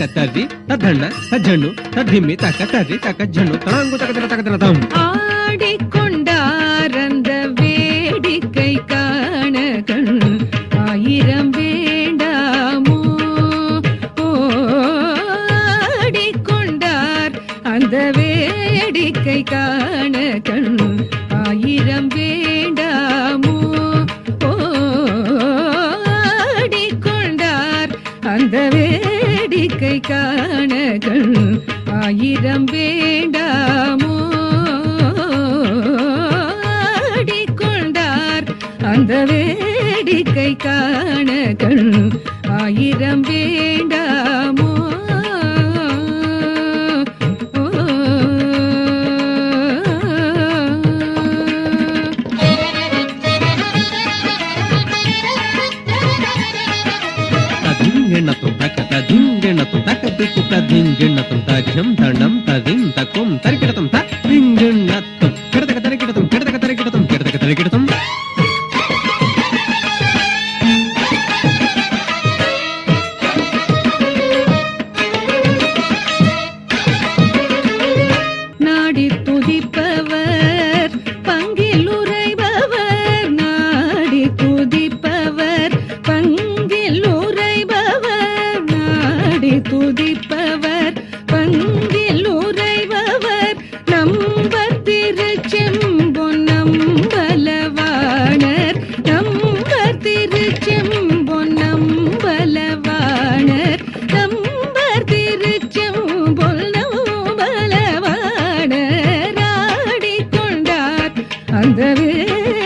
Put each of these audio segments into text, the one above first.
தண்ண தஜ்ஜண்ணு தத்திம்மி தக்க தரி தக்க ஜண்ணு தளாங்கு தக்க தல தக்க தல தம் ஆடிக்கொண்டார் அந்த வேடிக்கை காண கண் ஆயிரம் வேண்டாமோ? ஆடிக்கொண்டார் அந்த வேடிக்கை காண கண் ஆயிரம் வேண்டாமோ? ஆடிக்கொண்டார் அந்த வேடிக்கை காணகள் ஆயிரம் வேண்டாமோ? ஆடிக்கொண்டார் அந்த வேடிக்கை காணகள் ஆயிரம் வேண்டாமோ తకపికు తదింజిణతం తజం దండం తదిం తకుం తరికిడతం తరింజిణతం కిడతక తరికిడతం కిడతక తరికిడతం కిడతక తరికిడతం.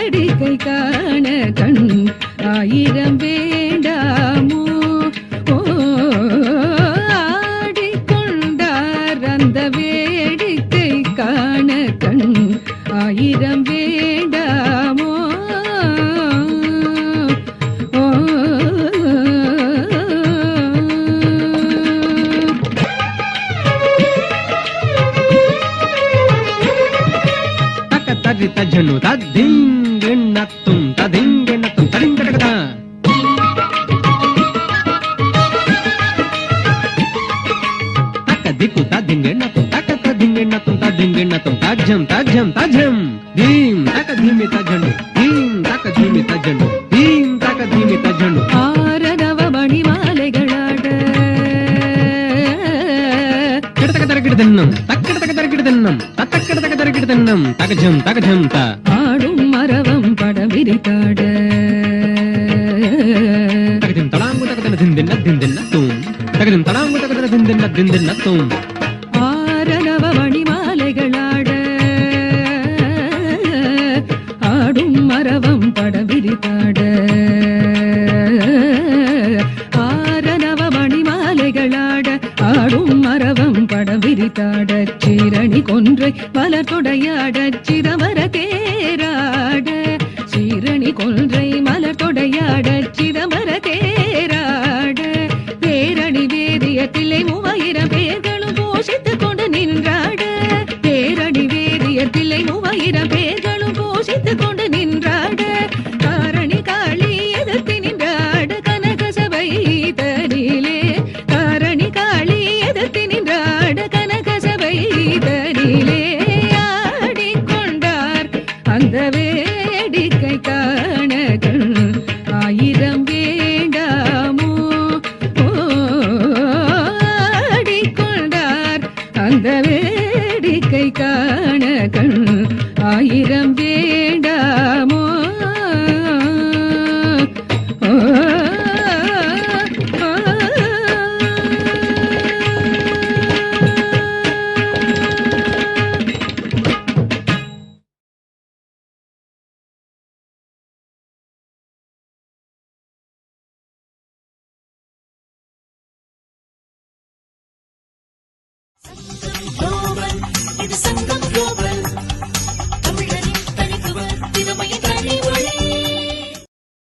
வேடிக்கை காண கண் ஆயிரம் வேண்டாமோ? ஆடிக்கொண்டார் அந்த வேடிக்கை காண கண் ஆயிரம் வேண்டாமோ? ஓ, தக்க தரி தஜ்ஜண்ணு ததிங்கெண்ணத்தும் ததிங்கெண்ணத்தும் தஜ்ஜம் தஜ்ஜம் தஜ்ஜம் தீம் தக்க தீமி தஜ்ஜண்ணு தீம் தக்க தீமி தஜ்ஜண்ணு தீம் தக்க தீமி தஜ்ஜண்ணு ஆரரவ மணிமாலைகளாட கிடதக்க தரக்கிட தென்னம் தக்கிடதக்க தரக்கிட தென்னம் தத்தக்கிடதக்க தரக்கிட தென்னம் தகஜம் தகஜம் த ஆடும் மரவம் படம் விரித்தாட தகஜம் தடாங்கு தகதன திந்தின்ன திந்தின்ன தூம் தகஜம் தடாங்கு தகதன திந்தின்ன திந்தின்ன மரவம் படவிரிதாட விரித்தாட மணிமாலைகளாட ஆடும் மரவம் படவிரிதாட சீரணி கொன்றை பலர் தொடையாட. சிர அந்த வேடிக்கை காண கண் ஆயிரம் வேண்டாமோ ஓ, Thank you.